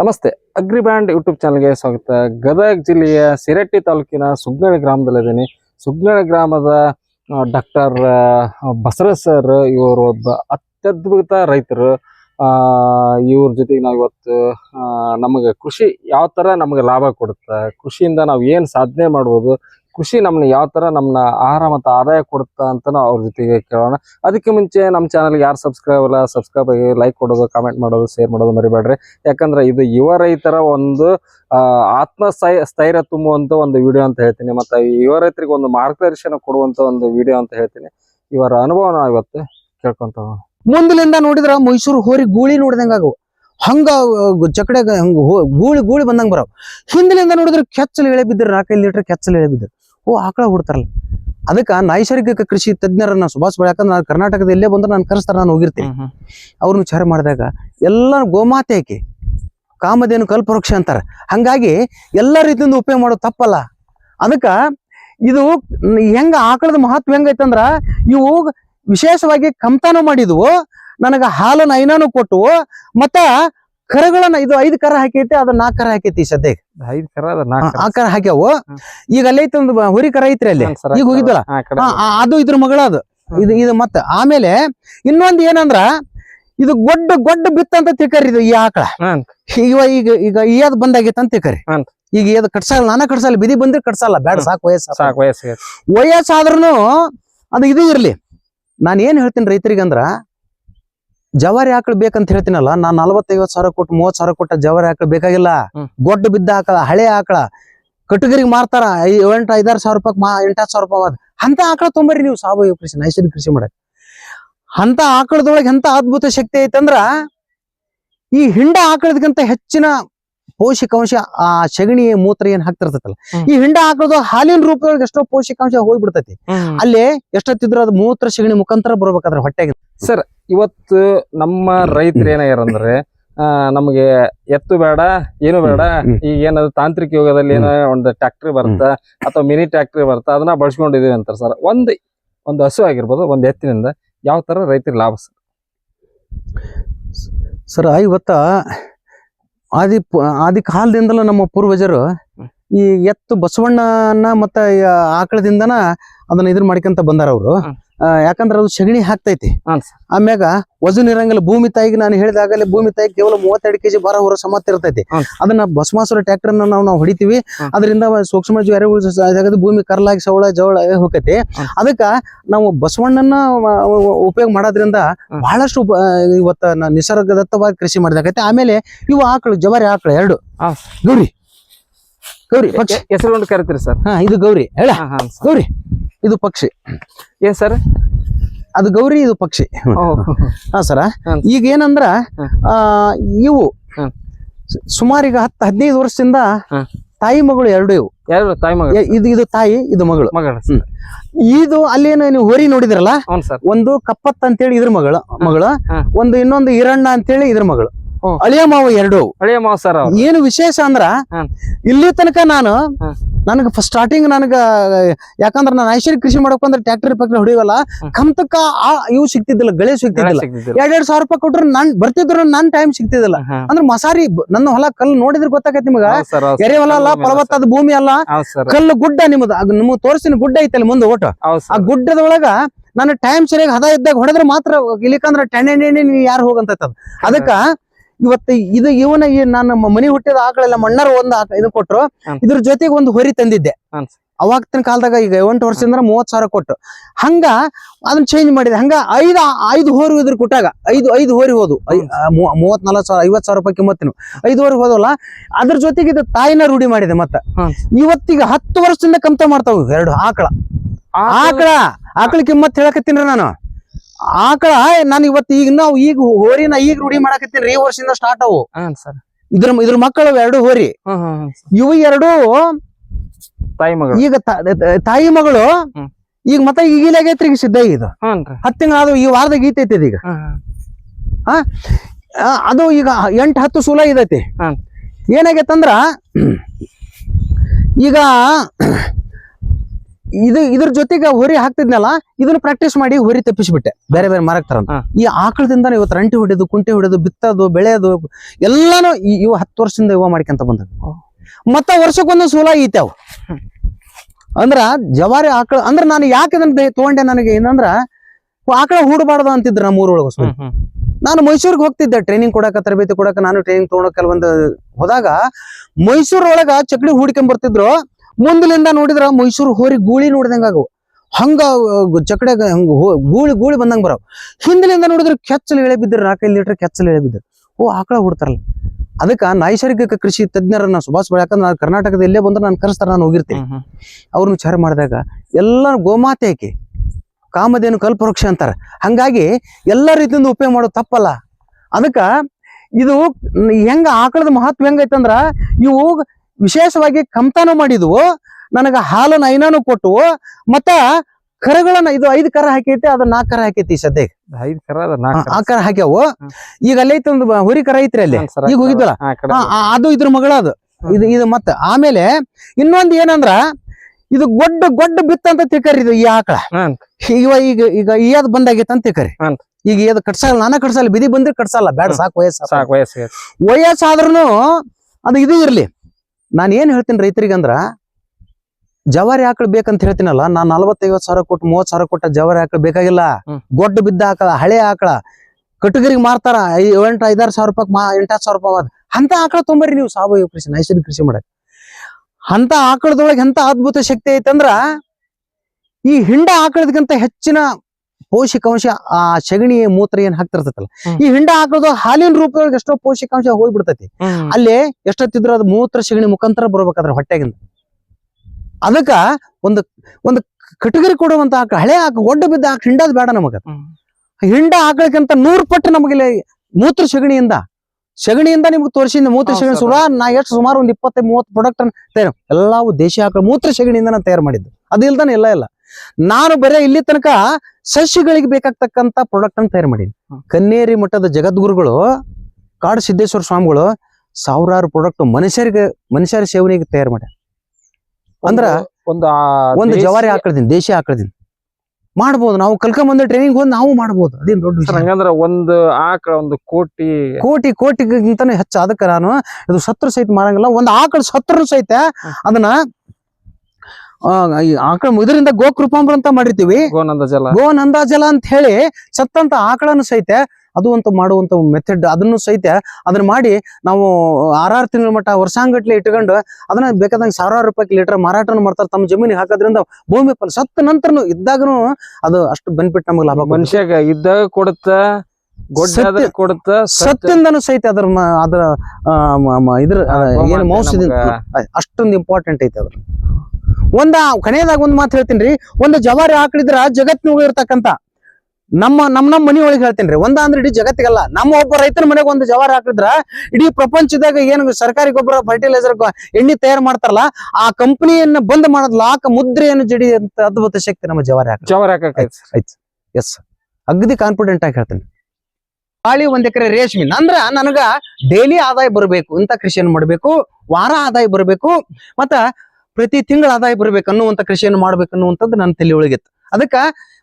ನಮಸ್ತೆ agri band YouTube ಚಾನಲ್ಗೆ ಸ್ವಾಗತ. ಗದಗ ಜಿಲ್ಲೆಯ ಸಿರಟ್ಟಿ ತಾಲೂಕಿನ ಸುಗ್ನಳ್ಳಿ ಗ್ರಾಮದಲ್ಲಿದ್ದೀನಿ. ಸುಗ್ನಳ್ಳಿ ಗ್ರಾಮದ ಡಾಕ್ಟರ್ ಬಸರ ಸರ್ ಇವರು ಒಬ್ಬ ಅತ್ಯದ್ಭುತ ರೈತರು. ಇವ್ರ ಜೊತೆಗೆ ನಾವು ಇವತ್ತು ನಮಗೆ ಕೃಷಿ ಯಾವ ಥರ ನಮಗೆ ಲಾಭ ಕೊಡುತ್ತೆ, ಕೃಷಿಯಿಂದ ನಾವು ಏನು ಸಾಧನೆ ಮಾಡ್ಬೋದು ಕೃಷಿ ನಮ್ನ ಯಾವ ತರ ನಮ್ನ ಆಹಾರ ಮತ್ತು ಆದಾಯ ಕೊಡುತ್ತಾ ಅಂತ ನಾವು ಅವ್ರ ಜೊತೆಗೆ ಕೇಳೋಣ. ಅದಕ್ಕೆ ಮುಂಚೆ ನಮ್ಮ ಚಾನಲ್ ಯಾರು ಸಬ್ಸ್ಕ್ರೈಬ್ ಅಲ್ಲ ಸಬ್ಸ್ಕ್ರೈಬ್ ಆಗಿ ಲೈಕ್ ಕೊಡೋದು ಕಾಮೆಂಟ್ ಮಾಡೋದು ಶೇರ್ ಮಾಡೋದು ಮರಿಬೇಡ್ರಿ ಯಾಕಂದ್ರೆ ಇದು ಯುವ ರೈತರ ಒಂದು ಆತ್ಮ ಸ್ಥೈ ಸ್ಥೈರ್ಯ ತುಂಬುವಂತ ಒಂದು ವಿಡಿಯೋ ಅಂತ ಹೇಳ್ತೀನಿ. ಮತ್ತೆ ಯುವ ರೈತರಿಗೆ ಒಂದು ಮಾರ್ಗದರ್ಶನ ಕೊಡುವಂತ ಒಂದು ವಿಡಿಯೋ ಅಂತ ಹೇಳ್ತೀನಿ. ಇವರ ಅನುಭವನ ಇವತ್ತು ಕೇಳ್ಕೊಂತ ಮುಂದಿನಿಂದ ನೋಡಿದ್ರ ಮೈಸೂರು ಹೋರಿ ಗೂಳಿ ನೋಡಿದಂಗ ಹಂಗ ಚಕಡೆ ಹಂಗ ಗೂಳಿ ಗೂಳಿ ಬಂದಂಗ ಬರವ್. ಹಿಂದಿನಿಂದ ನೋಡಿದ್ರೆ ಕೆಚ್ಚಲು ಎಳೆ ಬಿದ್ದರು ನಾಲ್ಕೈದು ಲೀಟರ್ ಕೆಚ್ಚಲು ಎಳೆ ಬಿದ್ದರು ಓ ಆಕಳ ಹುಡ್ತಾರಲ್ಲ. ಅದಕ್ಕ ನೈಸರ್ಗಿಕ ಕೃಷಿ ತಜ್ಞರನ್ನ ಸುಭಾಷ್ ಬಳ ಯಾಕಂದ್ರೆ ನಾನು ಕರ್ನಾಟಕದ ಎಲ್ಲೇ ಬಂದ್ರೆ ನಾನು ಕರೆಸ್ತಾರ ನಾನು ಹೋಗಿರ್ತೀನಿ. ಅವ್ರನ್ನ ವಿಚಾರ ಮಾಡಿದಾಗ ಎಲ್ಲ ಗೋಮಾತೆ ಹಾಕಿ ಕಾಮಧೇನು ಕಲ್ಪವೃಕ್ಷ ಅಂತಾರೆ. ಹಂಗಾಗಿ ಎಲ್ಲ ರೀತಿಯಿಂದ ಉಪಯೋಗ ಮಾಡೋದು ತಪ್ಪಲ್ಲ. ಅದಕ್ಕ ಇದು ಹೆಂಗೆ ಹೆಂಗ ಆಕಳದ ಮಹತ್ವ ಹೆಂಗೈತಂದ್ರ ಇವು ವಿಶೇಷವಾಗಿ ಕಮ್ತಾನ ಮಾಡಿದ್ವು ನನಗ ಹಾಲನ್ನ ಐನಾನು ಕೊಟ್ಟು ಮತ್ತ ಕರಗಳನ್ನ ಇದು ಐದು ಕರ ಹಾಕೈತಿ ಅದ ನಾಲ್ಕು ಕರ ಹಾಕೈತಿ ಸದ್ಯಕ್ಕೆ. ಐದು ಕರ. ಆ ಕರ. ಹಾಕ್ಯಾವು. ಈಗ ಅಲ್ಲಿ ಐತಿ ಒಂದು ಹುರಿ ಕರ ಐತ್ರಿ ಅಲ್ಲಿ. ಈಗ ಹೋಗಿದ್ದಲ್ಲ? ಅದು ಇದ್ರ ಮಗಳ ಅದು. ಇದು ಇದು ಮತ್ತ. ಆಮೇಲೆ ಇನ್ನೊಂದ್ ಏನಂದ್ರ ಇದು ಗೊಡ್ಡ ಗೊಡ್ಡ ಬಿತ್ತ ಅಂತ ತಿಳ್ಕರಿ ಇದು ಈ ಆಕಳ. ಈಗ ಈಗ ಈಗ ಈಯದ್ ಬಂದಾಗೈತೆ ಅಂತ ತಿಳ್ಕರಿ. ಹ್ಮ್. ಈಗ ಏದ್ ಕಟ್ಸಲ್ಲ ನಾನ ಕಟ್ಸಲ್ಲ ಬಿದಿ ಬಂದ್ರೆ ಕಟ್ಸಲ್ಲ ಬ್ಯಾಡ ವಯಸ್ಸ ಸಾಕು. ವಯಸ್ಸು ವಯಸ್ಸಾದ್ರೂ ಅದು ಇದು ಇರ್ಲಿ. ನಾನು ಏನ್ ಹೇಳ್ತೀನಿ ರೈತರಿಗೆ ಅಂದ್ರ ಜವಾರಿ ಆಕಳು ಬೇಕಂತ ಹೇಳ್ತೀನಲ್ಲ ನಾನ್ ನಲವತ್ತೈವತ್ತು ಸಾವಿರ ಕೊಟ್ಟು ಮೂವತ್ ಸಾವಿರ ಕೊಟ್ಟ ಜವಾರಿ ಆಕಳು ಬೇಕಾಗಿಲ್ಲ. ಗೊಡ್ಡ ಬಿದ್ದ ಆಕಳ ಹಳೆ ಆಕಳ ಕಟಗರಿಗೆ ಮಾರ್ತಾರ ಎಂಟು ಐದಾರು ಸಾವಿರ ರೂಪಾಯಿ ಎಂಟು ಸಾವಿರ ರೂಪಾಯಿ ಅದ ಅಂತ ಆಕಳ ತೊಂಬರಿ ನೀವು ಸಾವಯವ ಕೃಷಿ ನೈಸರ್ಗಿಕ ಕೃಷಿ ಮಾಡಕ್ ಅಂತ ಆಕಳದೊಳಗೆ ಎಂತ ಅದ್ಭುತ ಶಕ್ತಿ ಐತಂದ್ರ ಈ ಹಿಂಡ ಆಕಳದಕ್ಕಿಂತ ಹೆಚ್ಚಿನ ಪೋಷಕಾಂಶ ಆ ಸಗಣಿ ಮೂತ್ರ ಏನ್ ಹಾಕ್ತಿರ್ತೈತಲ್ಲ. ಈ ಹಿಂಡ ಆಕಳದ ಹಾಲಿನ ರೂಪದೊಳಗೆ ಎಷ್ಟೋ ಪೋಷಕಾಂಶ ಹೋಗ್ಬಿಡ್ತೈತಿ. ಅಲ್ಲಿ ಎಷ್ಟೊತ್ತಿದ್ರು ಅದು ಮೂತ್ರ ಸಗಣಿ ಮುಖಾಂತರ ಬರ್ಬೇಕಾದ್ರೆ ಹೊಟ್ಟೆಗೆ ಇವತ್ತು ನಮ್ಮ ರೈತರು ಏನಾಗ್ಯಾರಂದ್ರೆ ನಮಗೆ ಎತ್ತು ಬೇಡ ಏನು ಬೇಡ ಈಗ ಏನದು ತಾಂತ್ರಿಕ ಯುಗದಲ್ಲಿ ಏನೋ ಒಂದು ಟ್ಯಾಕ್ಟ್ರಿ ಬರ್ತಾ ಅಥವಾ ಮಿನಿ ಟ್ಯಾಕ್ಟ್ರಿ ಬರ್ತಾ ಅದನ್ನ ಬಳಸ್ಕೊಂಡಿದೀವಿ ಅಂತಾರೆ ಸರ್. ಒಂದು ಒಂದು ಹಸು ಆಗಿರ್ಬೋದು ಒಂದು ಎತ್ತಿನಿಂದ ಯಾವ ತರ ರೈತರಿಗೆ ಲಾಭ ಸರ್ ಸರ್ ಇವತ್ತ ಆದಿ ಆದಿ ಕಾಲದಿಂದಲೂ ನಮ್ಮ ಪೂರ್ವಜರು ಈ ಎತ್ತು ಬಸವಣ್ಣನ ಮತ್ತ ಆಕಳದಿಂದನ ಅದನ್ನ ಇದ್ರ ಮಾಡ್ಕೊಂತ ಬಂದಾರ ಅವರು. ಯಾಕಂದ್ರ ಅದು ಸಗಣಿ ಹಾಕ್ತೈತಿ. ಆಮ್ಯಾಗ ವಜನ್ ಇರಂಗಿಲ್ಲ ಭೂಮಿ ತಾಯಿಗೆ ನಾನು ಹೇಳಿದಾಗಲೇ ಭೂಮಿ ತಾಯಿ ಕೇವಲ ಮೂವತ್ತೆರಡು ಕೆಜಿ ಬಾರ ಹೊರ ಸಮತ್ ಇರ್ತೈತಿ. ಅದನ್ನ ಭಸ್ಮಾಸುರ ಟ್ರ್ಯಾಕ್ಟರ್ ನಾವು ನಾವು ಹೊಡಿತೀವಿ. ಅದರಿಂದ ಸೂಕ್ಷ್ಮ ಎರೆಹುಳು ಭೂಮಿ ಕರ್ಲಾಗಿ ಸವಳ ಜವಳ ಹೋಗತಿ. ಅದಕ್ಕ ನಾವು ಬಸವಣ್ಣನ ಉಪಯೋಗ ಮಾಡೋದ್ರಿಂದ ಬಹಳಷ್ಟು ಇವತ್ತ ನಿಸರ್ಗದತ್ತವಾಗಿ ಕೃಷಿ ಮಾಡಿದಾಗತ್ತೆ ಆಮೇಲೆ ಇವು ಆಕಳು ಜವಾರಿ ಆಕಳು ಎರಡು. ಗೌರಿ. ಗೌರಿ ಹೆಸರು ಕರಿತೀರಿ ಸರ್. ಹಾ ಇದು ಗೌರಿ. ಹೇಳ. ಗೌರಿ. ಇದು ಪಕ್ಷಿ. ಏನ್ ಸರ್? ಅದು ಗೌರಿ ಇದು ಪಕ್ಷಿ. ಹಾ ಸರ. ಈಗ ಏನಂದ್ರ ಆ ಇವು ಸುಮಾರು ಈಗ ಹತ್ತು ಹದಿನೈದು ವರ್ಷದಿಂದ ತಾಯಿ ಮಗಳು ಎರಡು ಇವು. ತಾಯಿ ಮಗಳು. ಇದು ಇದು ತಾಯಿ ಇದು ಮಗಳು. ಮಗಳ. ಇದು ಅಲ್ಲೇನು ನೀವು ಹೊರಿ ನೋಡಿದ್ರಲ್ಲ? ಒಂದು ಕಪ್ಪತ್ ಅಂತೇಳಿ ಇದ್ರ ಮಗಳು ಮಗಳು. ಒಂದು ಇನ್ನೊಂದು ಹಿರಣ್ಣ ಅಂತೇಳಿ ಇದ್ರ ಮಗಳು. ಅಳಿಯ ಮಾವ ಎರಡು. ಅಳಿಯ ಮಾವ ಸರ್ ಏನು ವಿಶೇಷ ಅಂದ್ರ. ಇಲ್ಲಿ ತನಕ ನಾನು. ನನಗ ಸ್ಟಾರ್ಟಿಂಗ್ ನನಗ ಯಾಕಂದ್ರ ನಾನು ಐಶ್ವರ್ಯ ಕೃಷಿ ಮಾಡಕ್ ಅಂದ್ರೆ ಟ್ರ್ಯಾಕ್ಟರ್ ಪಕ್ಕ ಹೊಡಿಯೋಲ್ಲ ಕಂತಕ ಕಮ್ತಕ್ಕ ಆ ಇವು ಸಿಗ್ತಿದ್ದಿಲ್ಲ ಗಳೆ ಸಿಗ್ತಿದ್ದಿಲ್ಲ. ಎರಡ್ ಎರಡ್ ಸಾವಿರ ರೂಪಾಯಿ ಕೊಟ್ರು ನನ್ ಬರ್ತಿದ್ರು ನನ್ ಟೈಮ್ ಸಿಗ್ತಿದ್ದಿಲ್ಲ. ಅಂದ್ರೆ ಮಸಾರಿ ನನ್ನ ಹೊಲ ಕಲ್ಲು ನೋಡಿದ್ರೆ ಗೊತ್ತಾಗೈತಿ ನಿಮಗ. ಎರೆ ಹೊಲ ಅಲ್ಲ. ಫಲವತ್ತಾದ ಭೂಮಿ ಅಲ್ಲ. ಕಲ್ಲು ಗುಡ್ಡ ನಿಮ್ದು. ಅದು ನಿಮ್ಗೆ ತೋರಿಸಿನ ಗುಡ್ಡ ಐತಲ್ಲ ಮುಂದೆ ಓಟ ಆ ಗುಡ್ಡದ ಗುಡ್ಡದೊಳಗ ನಾನು ಟೈಮ್ ಸರಿಯಾಗಿ ಹದ ಇದ್ದಾಗ ಹೊಡೆದ್ರೆ ಮಾತ್ರ ಇಲ್ಲಿಕಂದ್ರ ಟೆಣ್ಣೆ ನೀ ಯಾರು ಹೋಗಂತ ಅದಕ್ಕ ಇವತ್ತು ಇದು ಇವನ ಈ ನಾನು ಮನಿ ಹುಟ್ಟಿದ ಆಕಳೆಲ್ಲ ಮಣ್ಣಾರ ಒಂದ್ ಆಕ- ಇದು ಕೊಟ್ರು. ಇದ್ರ ಜೊತೆಗೆ ಒಂದು ಹೊರಿ ತಂದಿದ್ದೆ. ಅವಾಗ್ತಿನ ಕಾಲದಾಗ ಈಗ ಎಂಟು ವರ್ಷದಿಂದ ಮೂವತ್ ಸಾವಿರ ಕೊಟ್ಟು. ಹಂಗ ಅದನ್ನ ಚೇಂಜ್ ಮಾಡಿದೆ. ಹಂಗ ಐದು ಐದು ಹೋರಿ ಇದ್ರ ಕೊಟ್ಟಾಗ. ಐದು ಐದು ಹೋರಿ ಹೋದು. ಮೂವತ್ ನಲವತ್ ಸಾವಿರ ಐವತ್ ಸಾವಿರ ರೂಪಾಯಿ ಕಿಮ್ಮತ್ತಿನ ಐದು ಹೋರಿ ಹೋದವಲ್ಲ ಅದ್ರ ಜೊತೆಗೆ ಇದು ತಾಯಿನ ರೂಢಿ ಮಾಡಿದೆ ಮತ್ತ. ಇವತ್ತೀಗ ಇವತ್ತಿಗ ಹತ್ತು ವರ್ಷದಿಂದ ಕಮ್ತ ಮಾಡ್ತಾವ ಎರಡು ಆಕಳ. ಆಕಳ? ಆಕಳ ಕಿಮ್ಮತ್ ಹೇಳಕತ್ತೀನ್ರಿ ನಾನು. ಆಕಳ ನಾನು ಇವತ್ತು ಈಗ ನಾವು ಈಗ ಹೋರಿನ ಈಗ ರೂಢಿ ಮಾಡಕತ್ತೀನಿ ರೀ ವರ್ಷದಿಂದ ಸ್ಟಾರ್ಟ್ ಅವು. ಹಾಂ ಸರ್. ಇದ್ರ ಇದ್ರ ಮಕ್ಕಳು ಎರಡು ಹೋರಿ. ಇವು ಎರಡು ತಾಯಿ ಮಗಳು. ಈಗ ತಾಯಿ ಮಗಳು. ಈಗ ಮತ್ತೆ ಈಗಿಲಾಗೈತ್ರಿ ಈಗ ಸಿದ್ಧ ಇದು ಹತ್ತು ತಿಂಗಳ ಈ ವಾರದ ಗೀತೈತಿ ಇದೀಗ. ಈಗ ಆ, ಅದು ಈಗ ಎಂಟು ಹತ್ತು ಸೂಲ ಇದೈತಿ. ಏನಾಗೈತಂದ್ರ ಈಗ ಇದು ಇದ್ರ ಜೊತೆಗೆ ಹೊರಿ ಹಾಕ್ತಿದ್ನಲ್ಲ ಇದನ್ನ ಪ್ರಾಕ್ಟೀಸ್ ಮಾಡಿ ಹೊರಿ ತಪ್ಪಿಸ್ಬಿಟ್ಟೆ. ಬೇರೆ ಬೇರೆ ಮಾರಕ್ ತರ ಈ ಆಕಳದಿಂದ ಇವತ್ತು ರಂಟಿ ಹೊಡೆದು ಕುಂಟೆ ಹೊಡೆದು ಬಿತ್ತೋದು ಬೆಳೆಯೋದು ಎಲ್ಲಾನು ಇವ ಹತ್ತು ವರ್ಷದಿಂದ ಇವ ಮಾಡ್ಕೊಂತ ಬಂದ. ಮತ್ತ ವರ್ಷಕ್ಕೊಂದು ಸೂಲ ಈತ್ಯಾವ ಅಂದ್ರ ಜವಾರಿ ಆಕಳ ಅಂದ್ರ ನಾನು ಯಾಕೆ ಇದನ್ನ ದೇ- ತಗೊಂಡೆ ನನಗೆ ಏನಂದ್ರ ಆಕಳ ಹೂಡಬಾರ್ದು ಅಂತಿದ್ರು ನಮ್ಮ ಊರೊಳಗ ನಾನು ಮೈಸೂರಿಗೆ ಹೋಗ್ತಿದ್ದೆ ಟ್ರೈನಿಂಗ್ ಕೊಡಕ ತರಬೇತಿ ಕೊಡಕ ನಾನು ಟ್ರೈನಿಂಗ್ ತಗೊಳಕ್ ಕೆಲವೊಂದು ಹೋದಾಗ ಮೈಸೂರೊಳಗ ಒಳಗ ಚಕ್ಡಿ ಹೂಡ್ಕೊಂಡ್ ಬರ್ತಿದ್ರು. ಮುಂದಲಿಂದ ನೋಡಿದ್ರ ಮೈಸೂರು ಹೋರಿ ಗೂಳಿ ನೋಡಿದಂಗ ಆಗವು. ಹಂಗ ಚಕಡೆ ಹಂಗ ಗೂಳಿ ಗೂಳಿ ಬಂದಂಗ ಬರವು. ಹಿಂದಲಿಂದ ನೋಡಿದ್ರೆ ಕೆಚ್ಚಲು ಎಳೆ ಬಿದ್ದರು ನಾಲ್ಕೈದು ಲೀಟರ್ ಕೆಚ್ಚಲು ಎಳೆ ಬಿದ್ದರು ಓ ಆಕಳ ಹುಡ್ತಾರಲ್ಲ. ಅದಕ್ಕ ನೈಸರ್ಗಿಕ ಕೃಷಿ ತಜ್ಞರನ್ನ ಸುಭಾಷ್ ಬಳಿ ಯಾಕಂದ್ರೆ ನಾನು ಕರ್ನಾಟಕದ ಎಲ್ಲೇ ಬಂದ್ರೆ ನಾನು ಕರೆಸ್ತಾರ ನಾನು ಹೋಗಿರ್ತೀನಿ. ಅವ್ರನ್ನ ವಿಚಾರ ಮಾಡಿದಾಗ ಎಲ್ಲ ಗೋಮಾತೆ ಆಕೆ ಕಾಮಧೇನು ಕಲ್ಪವೃಕ್ಷ ಅಂತಾರೆ. ಹಂಗಾಗಿ ಎಲ್ಲ ರೀತಿಯಿಂದ ಉಪಯೋಗ ಮಾಡೋದು ತಪ್ಪಲ್ಲ. ಅದಕ್ಕ ಇದು ಹೆಂಗ ಆಕಳದ ಮಹತ್ವ ಹೆಂಗೈತಂದ್ರ ಇವು ವಿಶೇಷವಾಗಿ ಕಮ್ತಾನ ಮಾಡಿದ್ವು. ನನಗ ಹಾಲು ಐನಾನು ಕೊಟ್ಟು ಮತ್ತ ಕರಗಳನ್ನ ಇದು ಐದು ಕರ ಹಾಕೈತಿ ಅದ ನಾಲ್ಕು ಕರ ಹಾಕೈತಿ ಸದ್ಯ ಐದು ಕರ ಆ ಕರ. ಹಾಕ್ಯಾವು. ಈಗ ಈಗ ಐತಿ ಒಂದು ಹುರಿ ಕರ ಐತ್ರಿ ಅಲ್ಲಿ. ಈಗ ಹೋಗಿದ್ವಲ್ಲ? ಅದು ಇದ್ರ ಮಗಳ ಅದು. ಇದು ಇದು ಮತ್ತ. ಆಮೇಲೆ ಇನ್ನೊಂದ್ ಏನಂದ್ರ ಇದು ಗೊಡ್ಡ ಗೊಡ್ಡ ಬಿತ್ತ ಅಂತ ತಿಳ್ಕರಿ ಇದು ಈ ಆಕಳ. ಇವ ಈಗ ಈಗ ಈಯದ್ ಬಂದಾಗೈತೆ ಅಂತ ತಿಳ್ಕರಿ. ಈಗ ಏದ್ ಕಟ್ಸಲ್ಲ ನಾನ ಕಟ್ಸಲ್ಲ ಬಿದಿ ಬಂದ್ರೆ ಕಟ್ಸಲ್ಲ ಬೇಡ ಹ್ಮ್. ಸಾಕು ವಯಸ್ಸು ಸಾಕ್ ವಯಸ್ಸು ವಯಸ್ಸಾದ್ರೂ ಅದು ಇದು ಇರ್ಲಿ. ನಾನು ಏನ್ ಹೇಳ್ತೀನಿ ರೈತರಿಗೆ ಅಂದ್ರ ಜವಾರಿ ಆಕಳು ಬೇಕಂತ ಹೇಳ್ತೀನಲ್ಲ ನಾನ್ ನಲವತ್ತೈವತ್ತು ಸಾವಿರ ಕೊಟ್ಟು ಮೂವತ್ ಸಾವಿರ ಕೊಟ್ಟ ಜವಾರಿ ಆಕಳು ಬೇಕಾಗಿಲ್ಲ. ಗೊಡ್ಡ ಬಿದ್ದ ಆಕಳ ಹಳೆ ಆಕಳ ಕಟ್ಟಗರಿಗೆ ಮಾರ್ತಾರ ಎಂಟು ಐದಾರು ಸಾವಿರ ರೂಪಾಯಿ ಮಾ ಎಂಟತ್ತು ಸಾವಿರ ರೂಪಾಯಿ ಅಂತ ಆಕಳ ತೊಂಬರಿ ನೀವು ಸಾವಯವ ಕೃಷಿ ನೈಸರ್ಗಿಕ ಕೃಷಿ ಮಾಡಕ್. ಅಂತ ಆಕಳದೊಳಗೆ ಎಂತ ಅದ್ಭುತ ಶಕ್ತಿ ಐತಂದ್ರ ಈ ಹಿಂಡ ಆಕಳದಕ್ಕಿಂತ ಹೆಚ್ಚಿನ ಪೌಷ್ಟಿಕಾಂಶ ಆ ಸಗಣಿ ಮೂತ್ರ ಏನ್ ಹಾಕ್ತಿರ್ತೈತಲ್ಲ. ಈ ಹಿಂಡ ಹಾಕೋದು ಹಾಲಿನ ರೂಪದೊಳಗೆ ಎಷ್ಟೋ ಪೋಷಕಾಂಶ ಹೋಗ್ಬಿಡ್ತೈತಿ ಅಲ್ಲೇ ಎಷ್ಟೊತ್ತಿದ್ರು ಅದು ಮೂತ್ರ ಸಗಣಿ ಮುಖಾಂತರ ಬರ್ಬೇಕಾದ್ರೆ ಹೊಟ್ಟೆಗಿಂದ ಅದಕ್ಕ ಒಂದು ಒಂದು ಕಟಗರಿ ಕೊಡುವಂತ ಆಕಳ ಹಳೆ ಆಕ ಒಡ್ಡ ಬಿದ್ದ ಹಾಕ ಹಿಂಡದ್ ಬೇಡ ನಮಗ. ಹಿಂಡ ಆಕಳಕ್ಕಿಂತ ನೂರ್ ಪಟ್ಟು ನಮಗಿಲ್ಲಿ ಮೂತ್ರ ಸಗಣಿಯಿಂದ ಸಗಣಿಯಿಂದ ನಿಮ್ಗೆ ತೋರಿಸಿದ ಮೂತ್ರ ಸಗಣಿ. ಸುಡ ನಾ ಎಷ್ಟು ಸುಮಾರು ಒಂದ್ ಇಪ್ಪತ್ತೈದು ಮೂವತ್ತು ಪ್ರಾಡಕ್ಟ್ ತಯಾರು ಎಲ್ಲಾವು ದೇಶಿ ಆಕಳ ಮೂತ್ರ ಸಗಣಿಯಿಂದ ನಾನು ತಯಾರು ಮಾಡಿದ್ದು ಅದು ಇಲ್ದಾನೆ ಎಲ್ಲ ಇಲ್ಲ ನಾನು ಬರೇ ಇಲ್ಲಿ ತನಕ ಸಸ್ಯಗಳಿಗೆ ಬೇಕಾಗ್ತಕ್ಕಂತ ಪ್ರಾಡಕ್ಟ್ ಅನ್ನು ತಯಾರು ಮಾಡೀನಿ. ಕನ್ನೇರಿ ಮಠದ ಜಗದ್ಗುರುಗಳು ಕಾಡು ಸಿದ್ದೇಶ್ವರ ಸ್ವಾಮಿಗಳು ಸಾವಿರಾರು ಪ್ರಾಡಕ್ಟ್ ಮನುಷ್ಯರಿಗೆ ಮನುಷ್ಯರ ಸೇವನೆಗೆ ತಯಾರು ಮಾಡ್ಯಾರ. ಅಂದ್ರ ಒಂದು- ಒಂದು ಜವಾರಿ ಆಕಳದಿಂದ ದೇಶಿ ಆಕಳದಿಂದ ಮಾಡ್ಬೋದು ನಾವು ಕಲ್ಕೊಂಬಂದ ಟ್ರೈನಿಂಗ್ ಹೋದ್ ನಾವು ಮಾಡ್ಬೋದು ಅದೇನ್ ದೊಡ್ಡ ಹಂಗಂದ್ರ ಒಂದು ಆಕಳ ಒಂದು ಕೋಟಿ ಕೋಟಿ ಕೋಟಿಗಿಂತನೂ ಹೆಚ್ಚು ಅದಕ್ಕೆ ನಾನು ಇದು ಸತ್ರು ಸಹಿತ ಮಾಡಂಗಿಲ್ಲ ಒಂದು ಆಕಳ ಸತ್ರ ಸಹಿತ ಅದನ್ನ ಆಕಳ ಇದರಿಂದ ಗೋಕೃಪಾಂಬರ ಅಂತ ಮಾಡಿರ್ತೀವಿ. ಗೋನಂದ ಜಲ ಗೋ ನಂದಾಜಲ ಅಂತ ಹೇಳಿ ಸತ್ತಂತ ಆಕಳನ್ನು ಸಹಿತ ಅದು ಅಂತ ಮಾಡುವಂತ ಮೆಥಡ್ ಅದನ್ನು ಸಹಿತ ಅದನ್ನ ಮಾಡಿ ನಾವು ಆರಾರು ತಿಂಗಳ ಮಟ್ಟ ವರ್ಷಾಂಗಟ್ಲೆ ಇಟ್ಕೊಂಡು ಅದನ್ನ ಬೇಕಾದಂಗೆ ಸಾವಿರಾರು ರೂಪಾಯಿ ಲೀಟರ್ ಮಾರಾಟನ ಮಾಡ್ತಾರೆ. ತಮ್ಮ ಜಮೀನಿಗೆ ಹಾಕೋದ್ರಿಂದ ಭೂಮಿ ಫಲ ಸತ್ತ ನಂತರನು ಇದ್ದಾಗನು ಅದು ಅಷ್ಟು ಬೆನಿಫಿಟ್ ನಮಗೆ ಲಾಭ ಮನುಷ್ಯ ಮನುಷ್ಯಾಗ ಇದ್ದಾಗ ಕೊಡುತ್ತ ಕೊಡುತ್ತ ಸತ್ತಿಂದನು ಸಹಿತ ಅದ್ರ ಅದ್ರ ಇದ್ರ ಏನು ಮೌಸದಿಂದ ಅಷ್ಟೊಂದು ಇಂಪಾರ್ಟೆಂಟ್ ಐತೆ ಅದ್ರ ಒಂದ ಕೊನೆಯದಾಗ ಒಂದ್ ಮಾತು ಹೇಳ್ತೀನಿ ರೀ. ಒಂದು ಜವಾರಿ ಆಕಳಿದ್ರ ಜಗತ್ತಿನ ಇರ್ತಕ್ಕಂತ. ನಮ್ಮ ನಮ್ ನಮ್ಮ ಮನಿ ಒಳಗೆ ರೀ. ಒಂದ ಅಂದ್ರೆ ಇಡೀ ಜಗತ್ತಿಗಲ್ಲ. ನಮ್ಮ ಒಬ್ಬ ರೈತನ ಮನೆಗೆ ಒಂದು ಜವಾರಿ ಹಾಕಿದ್ರ ಇಡೀ ಪ್ರಪಂಚದಾಗ ಏನು ಸರ್ಕಾರಿ ಗೊಬ್ಬರ ಫರ್ಟಿಲೈಸರ್ ಎಣ್ಣೆ ತಯಾರು ಮಾಡ್ತಾರಲ್ಲ ಆ ಕಂಪನಿಯನ್ನ ಬಂದ್ ಮಾಡೋದ್ ಲಾಕ ಮುದ್ರೆಯನ್ನು ಜಡಿ ಅಂತ ಅದ್ಭುತ ಶಕ್ತಿ ನಮ್ಮ ಜವಾರಿ ಹಾಕಿ ಜವಾರಿ ಆಯ್ತು ಎಸ್ ಅಗದಿ ಕಾನ್ಫಿಡೆಂಟ್ ಆಗಿ ಹೇಳ್ತೇನೆ. ಬಾಳಿ ಒಂದ್ ಎಕರೆ ರೇಷ್ಮೆ. ಅಂದ್ರ ನನಗ ಡೈಲಿ ಆದಾಯ ಬರಬೇಕು. ಇಂತ ಕೃಷಿಯನ್ನು ಮಾಡಬೇಕು. ವಾರ ಆದಾಯ ಬರಬೇಕು. ಮತ್ತ ಪ್ರತಿ ತಿಂಗಳ ಆದಾಯ ಬರ್ಬೇಕು ಅನ್ನುವಂತ ಕೃಷಿಯನ್ನು ಮಾಡ್ಬೇಕು ಅನ್ನುವಂಥದ್ದು ನನ್ನ ತಲೆ ಒಳಗಿತ್ತು. ಅದಕ್ಕ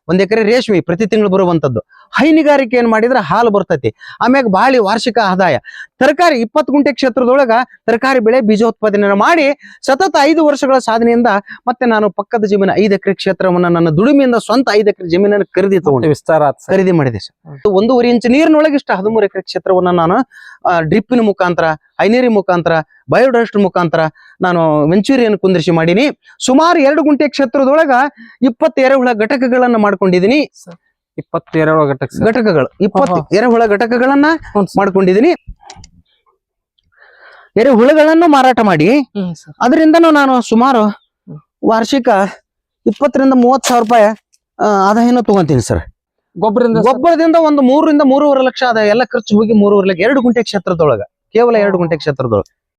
ಒಂದ್ ಎಕರೆ ರೇಷ್ಮೆ ಪ್ರತಿ ತಿಂಗಳು ಬರುವಂತದ್ದು ಹೈನುಗಾರಿಕೆ ಏನ್ ಮಾಡಿದ್ರೆ ಹಾಲು ಬರ್ತೈತಿ. ಆಮ್ಯಾಗ ಬಾಳಿ ವಾರ್ಷಿಕ ಆದಾಯ. ತರಕಾರಿ ಇಪ್ಪತ್ತು ಗುಂಟೆ ಕ್ಷೇತ್ರದೊಳಗ ತರಕಾರಿ ಬೆಳೆ ಬೀಜೋತ್ಪಾದನೆ ಮಾಡಿ ಸತತ ಐದು ವರ್ಷಗಳ ಸಾಧನೆಯಿಂದ ಮತ್ತೆ ನಾನು ಪಕ್ಕದ ಜಮೀನ ಐದು ಎಕರೆ ಕ್ಷೇತ್ರವನ್ನ ನನ್ನ ದುಡಿಮೆಯಿಂದ ಸ್ವಂತ ಐದು ಎಕರೆ ಜಮೀನನ್ನು ಖರೀದಿ ತಗೊಂಡು. ವಿಸ್ತಾರ. ಖರೀದಿ ಮಾಡಿದೆ ಸರ್. ಒಂದೂವರೆ ಇಂಚ್ ನೀರಿನೊಳಗೆ ಇಷ್ಟ ಹದಿಮೂರು ಎಕರೆ ಕ್ಷೇತ್ರವನ್ನ ನಾನು ಡ್ರಿಪ್ಪಿನ ಮುಖಾಂತರ ಹೈನೀರಿ ಮುಖಾಂತರ ಬಯೋಡಸ್ಟ್ ಮುಖಾಂತರ ನಾನು ವೆಂಚೂರಿಯನ್ನು ಕುಂದಿರಿಸಿ ಮಾಡೀನಿ. ಸುಮಾರು ಎರಡು ಗುಂಟೆ ಕ್ಷೇತ್ರದೊಳಗ ಇಪ್ಪತ್ತು ಎರೆಹುಳ ಘಟಕಗಳನ್ನ ಮಾಡ್ಕೊಂಡಿದೀನಿ. ಎರೆಹುಳ ಘಟಕ ಘಟಕಗಳು ಇಪ್ಪತ್ತು. ಎರೆಹುಳ ಘಟಕಗಳನ್ನ. ಮಾಡ್ಕೊಂಡಿದೀನಿ. ಎರೆಹುಳಗಳನ್ನು ಮಾರಾಟ ಮಾಡಿ. ಅದರಿಂದ ಅದರಿಂದನೂ ನಾನು ಸುಮಾರು ವಾರ್ಷಿಕ ಇಪ್ಪತ್ತರಿಂದ ಮೂವತ್ತು ಸಾವಿರ ರೂಪಾಯಿ ಆದಾಯನ ತಗೊಂತೀನಿ ಸರ್. ಗೊಬ್ಬರದಿಂದ ಗೊಬ್ಬರದಿಂದ ಒಂದು ಮೂರರಿಂದ ಮೂರುವರೆ ಲಕ್ಷ ಆದಾಯ ಎಲ್ಲ ಖರ್ಚು ಹೋಗಿ ಮೂರುವರೆ ಲಕ್ಷ ಎರಡು ಗುಂಟೆ ಕ್ಷೇತ್ರದೊಳಗ. ಕೇವಲ ಎರಡು ಗುಂಟೆ ಕ್ಷೇತ್ರದೊಳಗ.